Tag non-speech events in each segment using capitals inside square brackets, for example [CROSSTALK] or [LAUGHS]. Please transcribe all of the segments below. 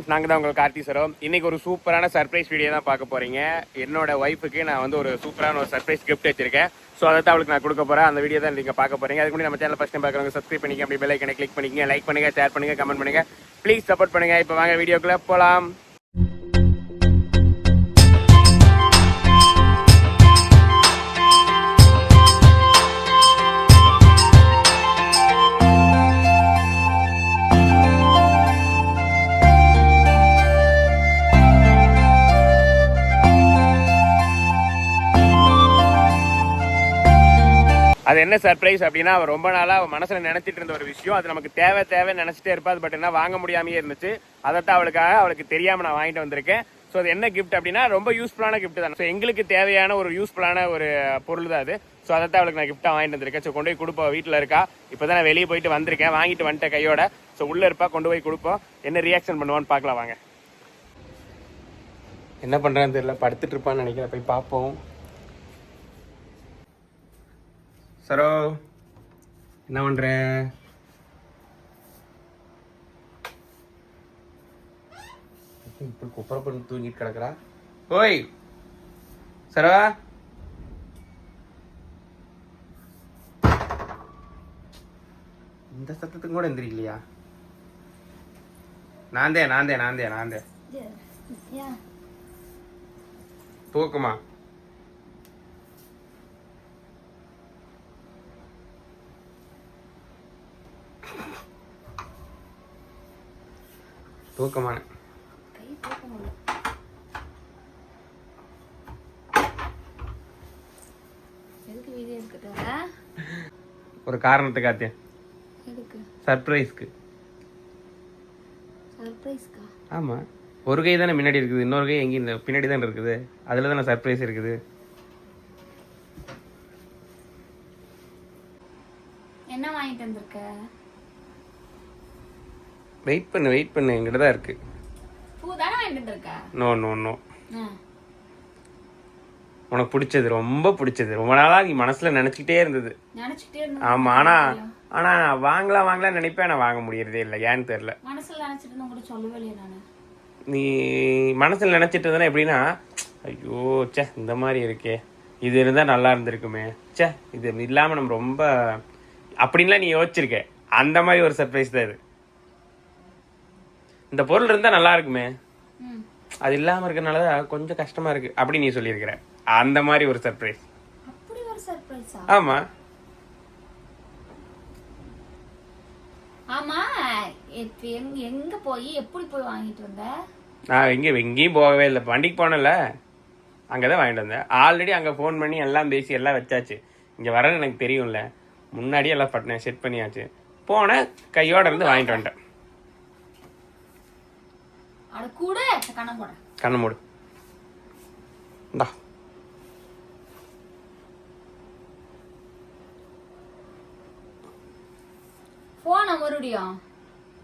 Friends நாங்கள் தான் உங்கள் கார்த்தி சரம் இன்னைக்கு ஒரு சூப்பரான சர்ப்ரைஸ் வீடியோ தான் பார்க்க போறீங்க. என்னோட ஒய்ஃபுக்கு நான் வந்து ஒரு சூப்பரான ஒரு சர்ப்ரைஸ் கிஃப்ட் வச்சிருக்கேன். ஸோ அதை தான் அவளுக்கு நான் கொடுக்க போறேன். அந்த வீடியோ தான் நீங்கள் பார்க்க போறீங்க. அதுக்கு முன்னாடி நம்ம சேனல் ஃபஸ்ட் டைம் பார்க்குறவங்க சப்ஸ்கிரைப் பண்ணிக்க அப்படி பெல் ஐக்கனை கிளிக் பண்ணிக்கங்க. லைக் பண்ணுங்க ஷேர் பண்ணுங்க கமெண்ட் பண்ணுங்க. ப்ளீஸ் சப்போர்ட் பண்ணுங்க. இப்போ வாங்க வீடியோக்குள்ளே போகலாம் அது என்ன சர்ப்ரைஸ் அப்படின்னா அவள் ரொம்ப நாளாக அவள் மனசில் நினச்சிட்டு இருந்த ஒரு விஷயம். அது நமக்கு தேவை தேவை நினச்சிட்டே இருப்பா. பட் என்ன வாங்க முடியாமையே இருந்துச்சு. அதைத்தான் அவளுக்காக அவளுக்கு தெரியாமல் நான் வாங்கிட்டு வந்திருக்கேன். ஸோ அது என்ன கிஃப்ட் அப்படின்னா ரொம்ப யூஸ்ஃபுல்லான கிஃப்ட் தான். ஸோ எங்களுக்கு தேவையான ஒரு யூஸ்ஃபுல்லான ஒரு பொருள் தான் அது. ஸோ அதைத்தான் அவளுக்கு நான் கிஃப்ட்டாக வாங்கிட்டு வந்திருக்கேன். ஸோ கொண்டு போய் கொடுப்போம். வீட்டில் இருக்கா. இப்போ தான் நான் வெளியே போயிட்டு வந்திருக்கேன். வாங்கிட்டு வந்துட்டேன் கையோட. ஸோ உள்ளே இருப்பா கொண்டு போய் கொடுப்போம். என்ன ரியாக்ஷன் பண்ணுவான்னு பார்க்கலாம் வாங்க. என்ன பண்ணுறான்னு தெரியல. படுத்துட்டு இருப்பான்னு நினைக்கிறேன். போய் பார்ப்போம். சரோ என்ன பண்ற? இப்படி குப்பரை பண்ணி தூங்கிட்டு கிடக்குறா? ஓய் சரவா இந்த சத்தத்துக்கு கூட எந்திரிக்கலையா? நான்தே நான்தே நான்தே Yeah. தூக்கமா? தூக்கமான ஒரு காரணத்துக்காத்தேன் எதுக்கு? சர்ப்ரைஸ்க்கு ஆமா. ஒரு கை தானே முன்னாடி இருக்குது இன்னொரு கை இல்லை பின்னாடி தானே இருக்குது. அதில் தானே சர்ப்ரைஸ் இருக்குது. என்ன வாங்கிட்டு வந்திருக்க? வெயிட் பண்ணு வெயிட் பண்ணு. எங்கிட்ட தான் இருக்கு. No no no. உனக்கு பிடிச்சது ரொம்ப பிடிச்சது. ரொம்ப நாளா நீ மனசுல நினைச்சிக்கிட்டே இருந்தது. நினைச்சுக்கிட்டே இருந்த ஆமா ஆனா ஆனா நான் வாங்கலாம் வாங்கலாம் நினைப்பேன். நான் வாங்க முடியறதே இல்லை. ஏன்னு இருந்த நானு. நீ மனசுல நினைச்சிட்டு இருந்தனா எப்படின்னா ஐயோ ச்சே இந்த மாதிரி இருக்கே. இது இருந்தா நல்லா இருந்திருக்குமே. ச்சே இது இல்லாம நம்ம ரொம்ப அப்படின்லாம் நீ யோசிச்சிருக்க. அந்த மாதிரி ஒரு சர்ப்ரைஸ் தான் இது. இந்த பொருள் இருந்தா நல்லா இருக்குமே. அது இல்லாம இருக்கறனால கொஞ்சம் கஷ்டமா இருக்கு. அப்படி நீ சொல்லியிருக்கிற. அந்த மாதிரி ஒரு சர்ப்ரைஸ் அப்படி ஒரு சர்ப்ரைஸா ஆமா. ஆமா. எங்க எங்க போய் எப்படி போய் வாங்கிட்டு வந்த? நான் எங்க எங்கேயும் போகவே இல்லை. வண்டிக்கு போனல அங்கதான் வாங்கிட்டு வந்தேன். ஆல்ரெடி அங்க ஃபோன் பண்ணி எல்லாம் பேசி எல்லாம் வச்சாச்சு. இங்க வரன்னு எனக்கு தெரியும்ல. முன்னாடியே எல்லாம் பட்டினேன் செட் பண்ணியாச்சு. போனேன் கையோட இருந்து வாங்கிட்டு வந்துட்டேன். கண்ண மூடு இந்தா போன மறுபடியும்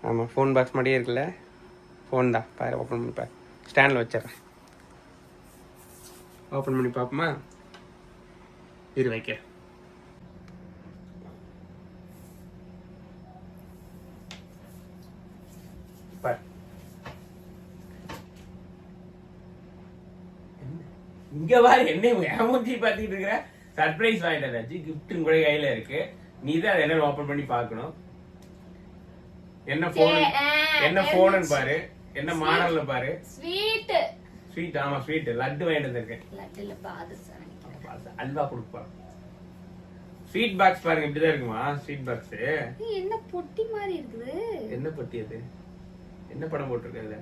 ஆமா ஃபோன் பாக்ஸ் மாதிரியே இருக்குல்ல ஃபோன் தான் பாரு ஓப்பன் பண்ணி பாரு ஸ்டாண்டில் வச்சிடுறேன் ஓப்பன் பண்ணி பார்ப்போமா இரு வைக்க பாரு இங்க பாரு என்ன ஏமாத்தி பாத்துக்கிட்டு இருக்கிற சர்ப்ரைஸ் வாங்கிட்டு வந்தாச்சு கிஃப்ட் கூட கையில இருக்கு. நீ தான் அதை என்ன ஓபன் பண்ணி பார்க்கணும்? என்ன போன் என்ன போன் பாரு. என்ன மாடல்ல பாரு. ஸ்வீட் ஸ்வீட் ஆமா ஸ்வீட் லட்டு வாங்கிட்டு வந்திருக்கேன். லட்டுல நினைக்கிறேன். அல்வா கொடுப்பா. ஸ்வீட் பாக்ஸ் பாருங்க இப்படிதான் இருக்குமா? ஸ்வீட் பாக்ஸ் என்ன பொட்டி மாதிரி இருக்குது. என்ன பத்தி அது? என்ன படம் போட்டிருக்கல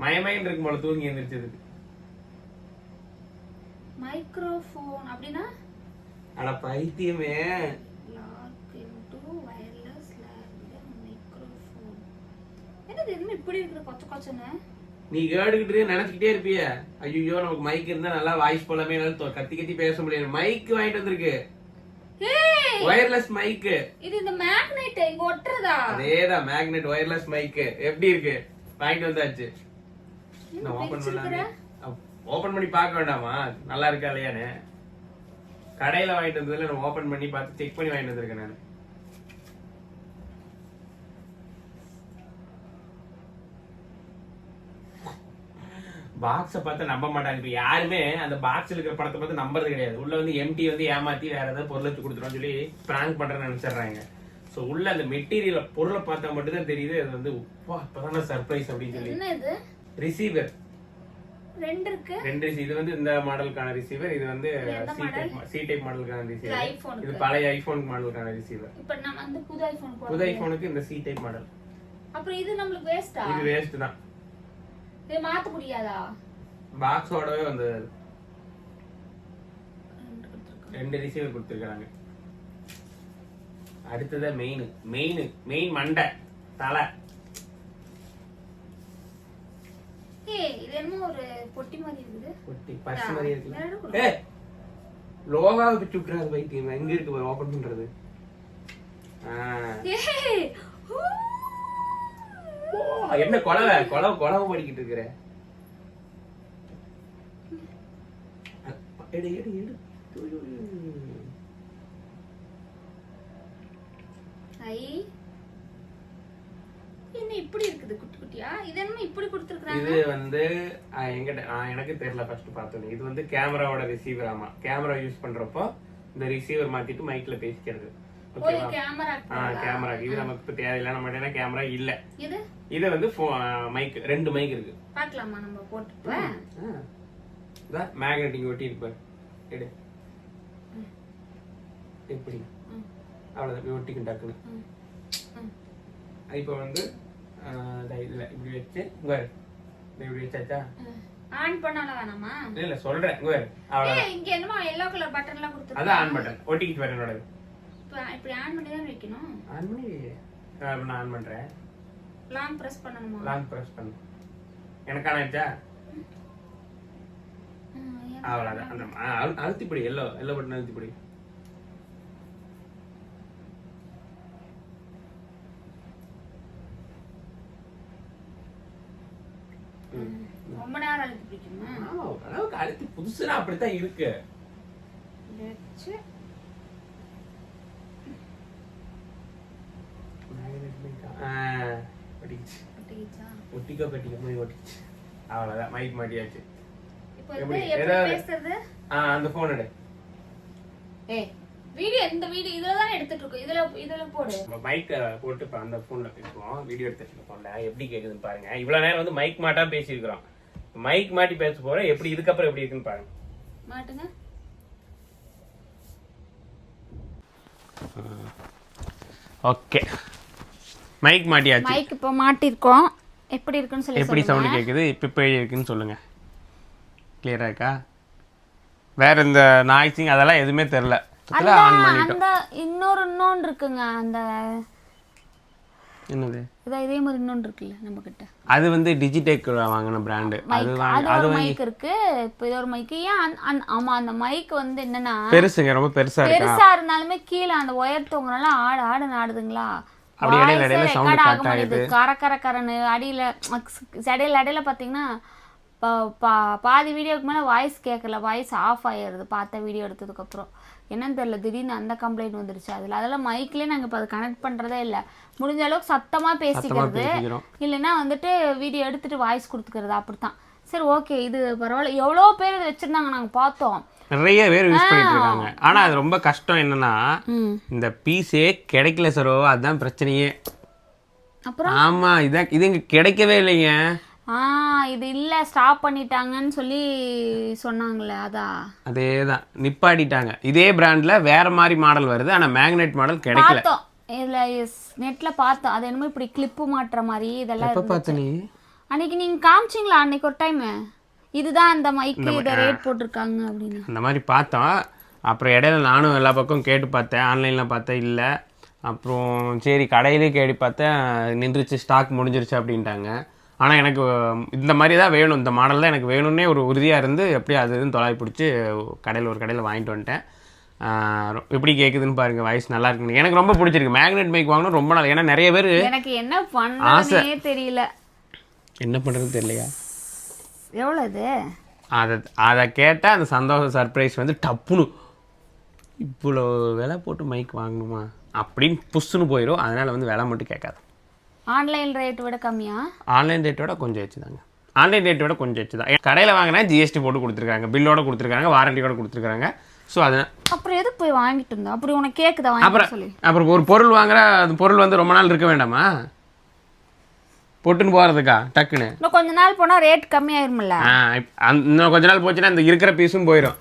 மயமயன் இருக்கும் போல தூங்கி எந்திரிச்சதுக்கு மைக்ரோஃபோன் அப்படின்னா? அட பைத்தியமே. என்னது என்ன இப்படி கொச்ச கொச்சன்னு. நீ கேட்டுக்கிட்டு நினைச்சுக்கிட்டே இருப்பிய. ஐயோ நமக்கு மைக் இருந்தா நல்லா வாய்ஸ் போலாமே தொ- கத்தி கத்தி பேச முடியாது. மைக் வாங்கிட்டு வந்திருக்கு. ஒயர்லெஸ் மைக் இது இந்த மேக்னெட் இங்க ஒட்டுறதா? அதேதான் மேக்னெட் ஒயர்லெஸ் மைக் எப்படி இருக்கு? வாங்கிட்டு வந்தாச்சு. நான் ஓபன் பண்ணலாமே? ஓபன் பண்ணி பார்க்க வேண்டாமா? நல்லா இருக்கா இல்லையான்னு? கடையில வாங்கிட்டு வந்ததுல நான் ஓபன் பண்ணி பார்த்து செக் பண்ணி வாங்கிட்டு வந்திருக்கேன் நான். பாக்ஸை பார்த்து நம்ப மாட்டாங்க. இப்போ யாருமே அந்த பாக்ஸில் இருக்கிற படத்தை பார்த்து நம்புறது கிடையாது. உள்ள வந்து எம்டி வந்து ஏமாத்தி வேற ஏதாவது பொருள் வச்சு கொடுத்துருவான்னு சொல்லி பிராங்க் பண்றேன்னு நினைச்சிடுறாங்க. ஸோ உள்ள அந்த மெட்டீரியல் பொருளை பார்த்தா மட்டும்தான் தெரியுது. அது வந்து உப்பா இப்பதான சர்ப்ரைஸ் அப்படின்னு சொல்லி. ரிசீவர் ரெண்டு இருக்கு. ரெண்டு. இது வந்து இந்த மாடலுக்கான ரிசீவர் இது வந்து சி டைப் சி டைப் மாடலுக்கான ரிசீவர். இது பழைய ஐபோன் மாடலுக்கான ரிசீவர் இப்ப நம்ம வந்து புது ஐபோன் புது ஐபோனுக்கு இந்த சி டைப் மாடல் அப்புறம் இது நம்மளுக்கு வேஸ்டா இது வேஸ்ட் தான் இது மாத்த முடியாதா? பாக்ஸோடவே வந்து ரெண்டு கொடுத்திருக்காங்க. ரெண்டு ரிசீவர் கொடுத்துருக்காங்க. அடுத்தது மெயின் மெயின் மெயின் மண்டை தலை. ஏய் இது என்னமோ ஒரு பொட்டி மாதிரி இருக்குது. குட்டி பர்ஸ் மாதிரி வேற இருக்குல்ல எதுவும் ஏ லோகாவை பிச்சு விட்டுறாரு பைத்தியம் எங்க இருக்கு ஓபன் பண்றது. என்ன கொலவை? கொலவை கொலவை படிக்கிட்டு இருக்கிற. எடு எடு எடு ஐ என்ன இப்படி இருக்குது குட்டி குட்டியா இது என்னமோ இப்படி கொடுத்துருக்காங்க இது வந்து எங்கிட்ட எனக்கு தெரியல ஃபர்ஸ்ட் பார்த்தோன்னே. இது வந்து கேமராவோட ரிசீவர் ஆமா. கேமரா யூஸ் பண்றப்போ இந்த ரிசீவர் மாத்திட்டு மைக்ல பேசிக்கிறது. ஓகேவா கேமரா இது நமக்கு இப்ப தேவையில்லை. நம்ம கேமரா இல்ல. இது? வந்து மைக் ரெண்டு மைக் இருக்கு. பார்க்கலாமா நம்ம போட்டுப்பேன் மேக்னெட்டிங் ஒட்டி இருப்பார் எடு. எப்படி? இப்படி ஒட்டிக்கும் டக்குன்னு. இப்போ வந்து இதுல இப்படி வச்சு இப்படி வச்சாச்சா? ஆன் பண்ணால வேணாமா? இல்ல இல்ல சொல்றேன் இங்க என்னமோ எல்லோ கலர் பட்டன் எல்லாம் அதான் ஆன் பட்டன் ஒட்டிக்கிட்டு வரேன் என்னோட இப்ப இப்படி ஆன் பண்ணி தான் வைக்கணும். ஆன் பண்ணி நான் ஆன் பண்றேன். லாங் பிரஸ் பண்ணணுமா? லாங் ப்ரெஸ் பண்ணு. எனக்கு ம், ஏன்? அவ்வளவுதான் அந்த அழுத்திப்பிடி எல்லோ எல்லோ பட்டன் அழுத்திப்பிடி. ரொம்ப நேரம் அழுத்தி பிடிக்குமா ஆமா, அளவுக்கு அழுத்தி புதுசுனா அப்படித்தான் இருக்கு. வச்சு. ஆ, ஒட்டிக்கிச்சு. ஒட்டிக்கோ கட்டிக்கோ போய் அவ்வளவுதான் மைக் மாட்டியாச்சு. எப்படி? ஏதாவது- அந்த போன் எடு. ஏய் வீடியோ இந்த வீடியோ இதுல தான் எடுத்துட்டு இருக்கோம் இதுல இதுல போடு. நம்ம மைக் போட்டு இப்போ அந்த ஃபோன்ல பேசுவோம். வீடியோ எடுத்துட்டு ஃபோன்ல எப்படி கேக்குதுன்னு பாருங்க. இவ்வளவு நேரம் வந்து மைக் மாட்டா பேசியிருக்கிறோம். மைக் மாட்டி பேச போறோம். எப்படி இதுக்கப்புறம் எப்படி இருக்குன்னு பாருங்க. மாட்டுங்க. ஓகே மைக் மாட்டியாச்சு. மைக் இப்போ மாட்டிருக்கோம். எப்படி இருக்குன்னு சொல்லி எப்படி. சவுண்ட் கேக்குது? இப்போ இப்போ இருக்குன்னு சொல்லுங்க. கிளியரா இருக்கா? வேற இந்த நாய்ஸிங் அதெல்லாம் எதுவுமே தெரில அந்த ஆன் பண்ணிட்டோம். அந்த இன்னொரு இன்னொன்று இருக்குங்க அந்த என்னது? இதான் இதே மாதிரி இன்னொன்று இருக்குல்ல நம்ம கிட்ட அது வந்து டிஜிடெக் வாங்கின பிராண்டு அது வாங்கி அது மைக் இருக்கு. இப்போ இது ஒரு மைக் ஏன் ஆமா அந்த மைக் வந்து என்னன்னா பெருசுங்க ரொம்ப பெருசா இருக்கா? பெருசா இருந்தாலுமே கீழே அந்த ஒயர் தொங்குறனால ஆடு ஆடு நாடுதுங்களா? அப்படி இடையில இடையில ஏ sound record ஆக cut மாட்டேங்குது கர கர கரன்னு அடியில இடையில இடையில பாத்தீங்கன்னா பா- பா- பாதி வீடியோக்கு மேல வாய்ஸ் கேட்கல வாய்ஸ் ஆஃப் ஆயிடுது பார்த்த வீடியோ எடுத்ததுக்கு அப்புறம். என்னன்னு தெரியல திடீர்னு அந்த கம்ப்ளைண்ட் வந்துருச்சு அதுல. அதெல்லாம் மைக்லயே நாங்க இப்போ அதை கனெக்ட் பண்றதே இல்ல. முடிஞ்ச அளவுக்கு சத்தமா பேசிக்கிறது. இல்லைன்னா வந்துட்டு வீடியோ எடுத்துட்டு வாய்ஸ் கொடுத்துக்கிறது. அப்படித்தான். சரி ஓகே இது பரவாயில்ல. எவ்வளோ பேர் இதை வச்சிருந்தாங்க நாங்க பார்த்தோம். நிறைய பேர் யூஸ் பண்ணிட்டு இருக்காங்க. ஆனா அது ரொம்ப கஷ்டம் என்னன்னா இந்த பீஸே கிடைக்கல சரோ அதுதான் பிரச்சனையே. அப்புறம்? ஆமா இதான் இது இங்க கிடைக்கவே இல்லைங்க. ஆ இது இல்ல ஸ்டாப் பண்ணிட்டாங்கன்னு சொல்லி சொன்னாங்களே அதா? அதேதான் நிப்பாட்டிட்டாங்க. இதே பிராண்ட்ல வேற மாதிரி மாடல் வருது ஆனா மேக்னெட் மாடல் கிடைக்கல. பார்த்தோம். இதுல நெட்ல பார்த்தோம். அது என்னமோ இப்படி கிளிப்பு மாட்டுற மாதிரி இதெல்லாம் எப்ப இருந்துச்சு. பார்த்த நீ? அன்னைக்கு நீங்க காமிச்சிங்களா அன்னைக்கு ஒரு டைம் இதுதான் அந்த மைக்கு இதை ரேட் போட்டிருக்காங்க அப்படின்னு. அந்த மாதிரி பார்த்தோம். அப்புறம் இடையில நானும் எல்லா பக்கம் கேட்டு பார்த்தேன். ஆன்லைனில் பார்த்தேன் இல்லை. அப்புறம் சரி கடையிலே கேட்டு பார்த்தேன். நின்றுச்சு ஸ்டாக் முடிஞ்சிருச்சு அப்படின்ட்டாங்க. ஆனால் எனக்கு இந்த மாதிரி தான் வேணும். இந்த மாடல் தான் எனக்கு வேணும்னே ஒரு உறுதியாக இருந்து எப்படி அது இதுன்னு தொலாய் பிடிச்சி கடையில் ஒரு கடையில் வாங்கிட்டு வந்துட்டேன். எப்படி கேட்குதுன்னு பாருங்க வாய்ஸ் நல்லா இருக்குன்னு. எனக்கு ரொம்ப பிடிச்சிருக்கு. மேக்னெட் மைக் வாங்கணும் ரொம்ப நாள். ஏன்னா நிறைய பேர் எனக்கு என்ன பண்ணே தெரியல. என்ன பண்ணுறது தெரியலையா? எவ்வளவு இது அதை அதை கேட்டால் அந்த சந்தோஷ சர்ப்ரைஸ் வந்து டப்புன்னு. இவ்வளோ விலை போட்டு மைக் வாங்கணுமா? அப்படின்னு புஷ்ஷுன்னு போயிடும் அதனால் வந்து விலை மட்டும் கேட்காது. ஆன்லைன் ரேட் விட கம்மியா? ஆன்லைன் ரேட்டோட கொஞ்சம் வச்சுதாங்க ஆன்லைன் ரேட் விட கொஞ்சம் எச்சு தான். கடையில் வாங்கினா ஜிஎஸ்டி போட்டு கொடுத்துருக்காங்க. பில்லோட கொடுத்துருக்காங்க. வாரண்டியோட கொடுத்துருக்காங்க. ஸோ அது அப்புறம் எதுக்கு போய் வாங்கிட்டு இருந்தோம் அப்படி உனக்கு வாங்கி அப்புறம் சொல்லி. அப்புறம் ஒரு பொருள் வாங்குற அந்த பொருள் வந்து ரொம்ப நாள் இருக்க வேண்டாமா? பொட்டுன்னு போகிறதுக்கா டக்குன்னு. இன்னும் கொஞ்ச நாள் போனா ரேட் கம்மியாயிரும்ல ஆ இப்- அந்த- இன்னும் கொஞ்ச நாள் போச்சுன்னா இந்த இருக்கிற பீஸும் போயிடும்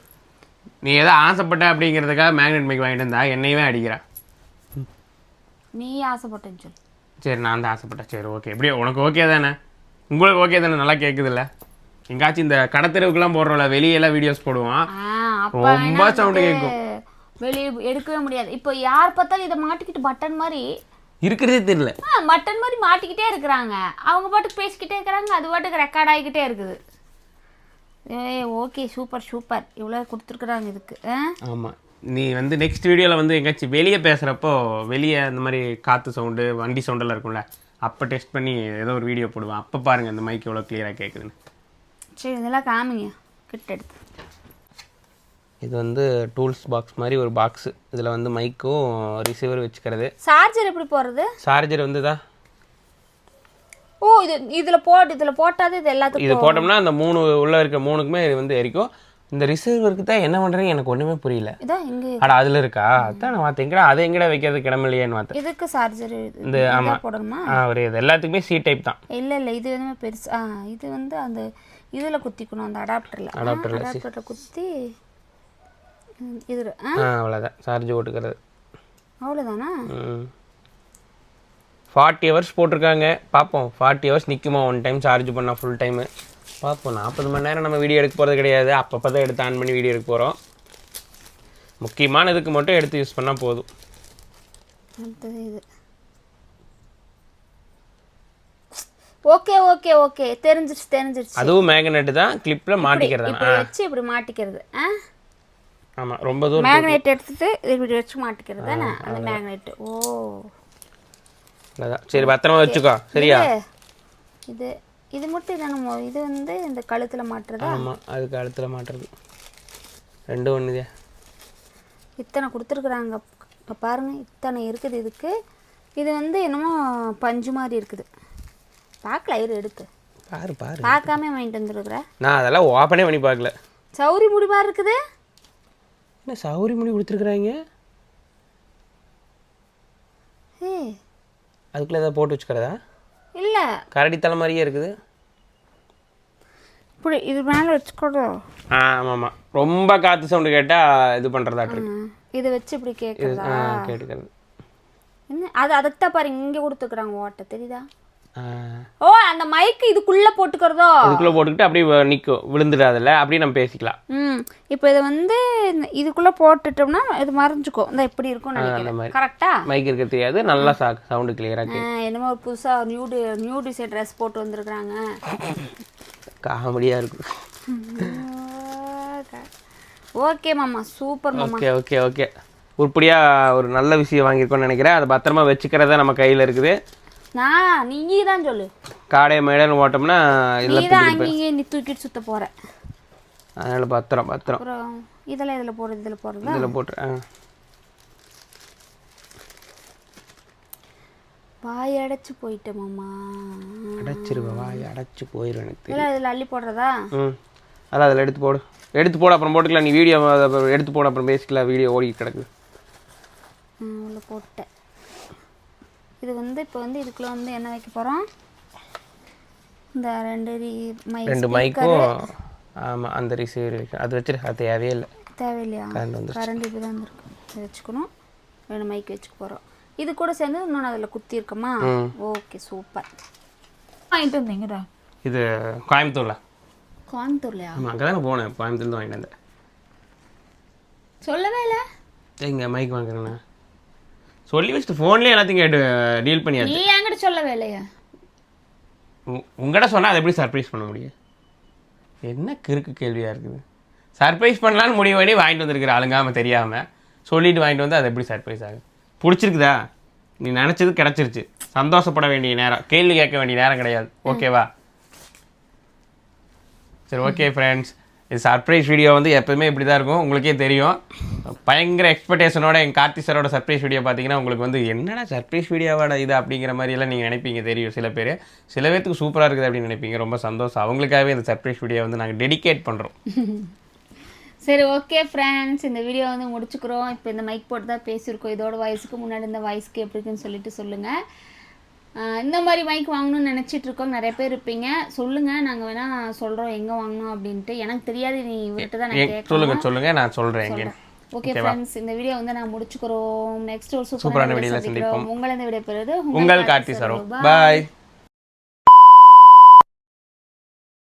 நீ ஏதோ ஆசைப்பட்ட அப்படிங்கிறதுக்காக மேக்னெட் மைக் வாங்கிட்டு இருந்தா என்னையவே அடிக்கிறா. நீ ஆசைப்பட்டேன்னு சொல்லு. சரி நான் தான் ஆசைப்பட்டேன். சரி ஓகே எப்படியோ உனக்கு ஓகே தானே? உங்களுக்கு ஓகே தானே? நல்லா கேட்குதுல்ல எங்காச்சும் இந்த கடத்தெருவுக்குலாம் போடுறோம்ல வெளியெல்லாம் வீடியோஸ் போடுவோம் ரொம்ப வேணா சவுண்டு கேட்கும் வெளியே எடுக்கவே முடியாது. இப்போ யார் பார்த்தாலும் இதை மாட்டிக்கிட்டு பட்டன் மாதிரி இருக்கிறதே தெரியல. மட்டன் மாதிரி மாட்டிக்கிட்டே இருக்கிறாங்க. அவங்க பாட்டுக்கு பேசிக்கிட்டே இருக்கிறாங்க அது பாட்டுக்கு ரெக்கார்ட் ஆகிக்கிட்டே இருக்குது. ஏ ஓகே சூப்பர் சூப்பர் இவ்வளோ கொடுத்துருக்குறாங்க இதுக்கு ஆமாம் நீ வந்து நெக்ஸ்ட் வீடியோவில் வந்து எங்கேயாச்சும் வெளியே பேசுகிறப்போ வெளியே இந்த மாதிரி காற்று சவுண்டு வண்டி சவுண்டெல்லாம் இருக்கும்ல அப்போ டெஸ்ட் பண்ணி ஏதோ ஒரு வீடியோ போடுவேன் அப்போ பாருங்கள் இந்த மைக் எவ்வளோ கிளியராக கேட்குதுன்னு சரி இதெல்லாம் காமிங்க. கிட்ட எடுத்து. இது வந்து டூல்ஸ் பாக்ஸ் மாதிரி ஒரு பாக்ஸு இதில் வந்து மைக்கும் ரிசீவர் வச்சுக்கிறது. சார்ஜர் எப்படி போடுறது? சார்ஜர் வந்துதா? ஓ இது இதில் போட்டு இதில் போட்டாது இது எல்லாத்துக்கும் இது போட்டோம்னா அந்த மூணு உள்ளே இருக்க மூணுக்குமே இது வந்து எரிக்கும். இந்த ரிசீவருக்கு தான் என்ன பண்ணுறேன்னு எனக்கு ஒன்றுமே புரியல. அட அதில் இருக்கா? அதான் நான் பார்த்து எங்கடா அதை எங்கடா வைக்கிறதுக்கு இடம் இல்லையேன்னு பார்த்தேன் இதுக்கு சார்ஜர் இந்த ஆமாம் போடணுமா? ஒரு இது. எல்லாத்துக்குமே சி டைப் தான். இல்லை இல்லை. இது வந்து பெருசு ஆ இது வந்து அந்த இதில் குத்திக்கணும் அந்த அடாப்டரில் அடாப்டரில் குத்தி ம், இது ஆ அவ்வளோதான் சார்ஜ் போட்டுக்கிறது. அவ்வளோதானா ஃபார்ட்டி ஹவர்ஸ் போட்டிருக்காங்க. பார்ப்போம். ஃபார்ட்டி ஹவர்ஸ் நிற்குமா ஒன் டைம் சார்ஜ் பண்ணால் ஃபுல் டைமு பார்ப்போம். நாற்பது மணி நேரம் நம்ம வீடியோ எடுக்க போகிறது கிடையாது. அப்பப்போ தான் எடுத்து ஆன் பண்ணி வீடியோ எடுக்க போகிறோம் முக்கியமான இதுக்கு மட்டும் எடுத்து யூஸ் பண்ணால் போதும். ஓகே ஓகே ஓகே தெரிஞ்சிருச்சு தெரிஞ்சிருச்சு. அதுவும் மேக்னெட் தான். கிளிப்பில் மாட்டிக்கிறது. இப்படி வச்சு இப்படி மாட்டிக்கிறது. ஆ? ஆமாம் ரொம்ப தூரம் மேக்னெட் எடுத்துட்டு இப்படி வச்சு மாட்டிக்கிறது தானே? அந்த மேக்னெட் ஓ. சரி பத்திரமா வச்சுக்கோ. சரியா? இது. இது இது மட்டும் இதான மோ- இது வந்து இந்த கழுத்துல மாட்டுறதா? ஆமாம் அதுக்கு கழுத்தில் மாட்டுறது. ரெண்டும் ஒன்றுதே இத்தனை கொடுத்துருக்குறாங்க. இப்போ பாருங்க இத்தனை இருக்குது இதுக்கு. இது வந்து என்னமோ பஞ்சு மாதிரி இருக்குது. பார்க்கல இரு எடுத்து. பாரு பாரு. பார்க்காம வாங்கிட்டு வந்துருக்குற? நான் அதெல்லாம் ஓப்பனே பண்ணி பார்க்கல. சௌரி முடி மாதிரி இருக்குது? என்ன சௌரி முடி கொடுத்துருக்குறாங்க? ஏ அதுக்குள்ளே ஏதாவது போட்டு வச்சுக்கிறதா? இல்லை. கரடி தலை மாதிரியே இருக்குது. இப்படி இது மேலே வச்சுக்கூடும் ஆ ஆமாம். ரொம்ப காற்று சவுண்டு கேட்டால் இது பண்ணுறதாட்டு இதை வச்சு இப்படி கேட்குறதா ஆ கேட்டுக்கிறது. என்ன? அது அதுக்கு தான் பாருங்க இங்கே கொடுத்துக்குறாங்க ஓட்டை. தெரியுதா? ஓ அந்த மைக்கு இதுக்குள்ளே போட்டுக்கிறதோ? இதுக்குள்ளே போட்டுக்கிட்டு அப்படியே நிற்கும் விழுந்துடாதில்ல? அப்படியே நம்ம பேசிக்கலாம். ம். இப்போ இதை வந்து இதுக்குள்ளே போட்டுட்டோம்னா இது மறைஞ்சுக்கும். இந்த இப்படி இருக்கும்னு நினைக்கிறேன். மாதிரி. கரெக்டா மைக் இருக்க தெரியாது. நல்லா சா சவுண்டு கிளியராக என்னமோ ஒரு புதுசாக நியூ டி நியூ டிசைன் ட்ரெஸ் போட்டு வந்திருக்கிறாங்க. காமெடியாக இருக்கும். [LAUGHS] ஓகே மாமா. சூப்பர் மாமா. ஓகே ஓகே ஓகே உருப்படியாக ஒரு நல்ல விஷயம் வாங்கியிருக்கோம்னு நினைக்கிறேன். அதை பத்திரமா வச்சுக்கிறதா நம்ம கையில் இருக்குது. நான் நீ தான் சொல்லு. காடை மேடன்னு ஓட்டோம்னா நீ இதில் தான் அங்கேயே நீ தூக்கிட்டு சுத்த போற. அதனால் பத்திரம் பத்திரம். அப்புறம் இதெல்லாம் இதில் போடுறது இதில் போடுறதா? இதில் போட்டு ஆ. வாய் அடைச்சு போயிட்டேன் மாமா. அடைச்சிருவா வாய் அடைச்சி போயிடும் எனக்கு. இதெல்லாம் இதில் அள்ளி போடுறதா? ம். அதான் அதில் எடுத்து போடு. எடுத்து போடு அப்புறம் போட்டுக்கலாம். நீ வீடியோ எடுத்து போடு அப்புறம் பேசிக்கலாம் வீடியோ ஓடி கிடக்கு. உள்ள போட்டேன். இது வந்து இப்போ வந்து இதுக்குள்ள வந்து என்ன வைக்க போகிறோம் இந்த ரெண்டு ரெண்டு மைக்கும் ஆமாம் அந்த ரிசீவர் அது வச்சிரு அது தேவையே இல்லை. தேவையில்லையா? கரண்ட் வந்துருச்சு. கரண்ட் இப்படி தான் இருக்கு. இதை வச்சுக்கணும். ரெண்டு மைக் வச்சுக்க போகிறோம் இது கூட சேர்ந்து இன்னொன்று அதில் குத்தி இருக்கமா? ஓகே சூப்பர் வாங்கிட்டு வந்தீங்கடா இது கோயம்புத்தூரில். கோயம்புத்தூர்லையா? ஆமாம் அங்கே தானே போனேன். கோயம்புத்தூர்ல தான் வாங்கிட்டு வந்தேன். சொல்லவே இல்லை. எங்க மைக் வாங்குறேண்ணா. சொல்லி வச்சுட்டு ஃபோன்லேயே எல்லாத்தையும் கேட்டு டீல் பண்ணியாச்சு. நீ என்கிட்ட சொல்லவே இல்லையா. உங்கள்கிட்ட சொன்னால் அதை எப்படி சர்ப்ரைஸ் பண்ண முடியும்? என்ன கிறுக்கு கேள்வியாக இருக்குது? சர்ப்ரைஸ் பண்ணலான்னு முடிவு பண்ணி வாங்கிட்டு வந்திருக்கிற அழுங்காமல் தெரியாமல் சொல்லிட்டு வாங்கிட்டு வந்து அது எப்படி சர்ப்ரைஸ் ஆகும் பிடிச்சிருக்குதா? நீ நினச்சது கிடச்சிருச்சு. சந்தோஷப்பட வேண்டிய நேரம். கேள்வி கேட்க வேண்டிய நேரம் கிடையாது. ஓகேவா சரி ஓகே ஃப்ரெண்ட்ஸ் இது சர்ப்ரைஸ் வீடியோ வந்து எப்போவுமே இப்படி தான் இருக்கும். உங்களுக்கே தெரியும். பயங்கர எக்ஸ்பெக்டேஷனோட எங்கள் கார்த்தி சாரோட சர்ப்ரைஸ் வீடியோ பார்த்தீங்கன்னா உங்களுக்கு வந்து என்னடா சர்ப்ரைஸ் வீடியோவோட இது அப்படிங்கிற மாதிரி எல்லாம் நீங்கள் நினைப்பீங்க தெரியும் சில பேர். சில பேர்த்துக்கு சூப்பராக இருக்குது அப்படின்னு நினைப்பீங்க. ரொம்ப சந்தோஷம். அவங்களுக்காகவே இந்த சர்ப்ரைஸ் வீடியோ வந்து நாங்கள் டெடிகேட் பண்ணுறோம் [LAUGHS] சரி ஓகே ஃப்ரெண்ட்ஸ் இந்த வீடியோ வந்து முடிச்சுக்கிறோம். இப்போ இந்த மைக் போட்டு தான் பேசியிருக்கோம். இதோட வயசுக்கு முன்னாடி இந்த வயசுக்கு எப்படி இருக்குன்னு சொல்லிட்டு சொல்லுங்கள் இந்த மாதிரி மைக் வாங்கணும்னு நினச்சிட்டு இருக்கோம் நிறைய பேர் இருப்பீங்க. சொல்லுங்கள் நாங்கள் வேணால் சொல்கிறோம் எங்கே வாங்கணும் அப்படின்ட்டு. எனக்கு தெரியாது நீ விட்டு தான் நான் சொல்லுங்க சொல்லுங்க நான் சொல்கிறேன் எங்கேன்னு ஓகே ஃப்ரெண்ட்ஸ் இந்த வீடியோ வந்து நான் முடிச்சுக்கிறோம். நெக்ஸ்ட் ஒரு சூப்பரான சூப்பரான வீடியோல வீடியோ சந்திக்கிறோம். உங்களை இந்த வீடியோ பெறுவது உங்கள் கார்த்தி சரோ. பாய்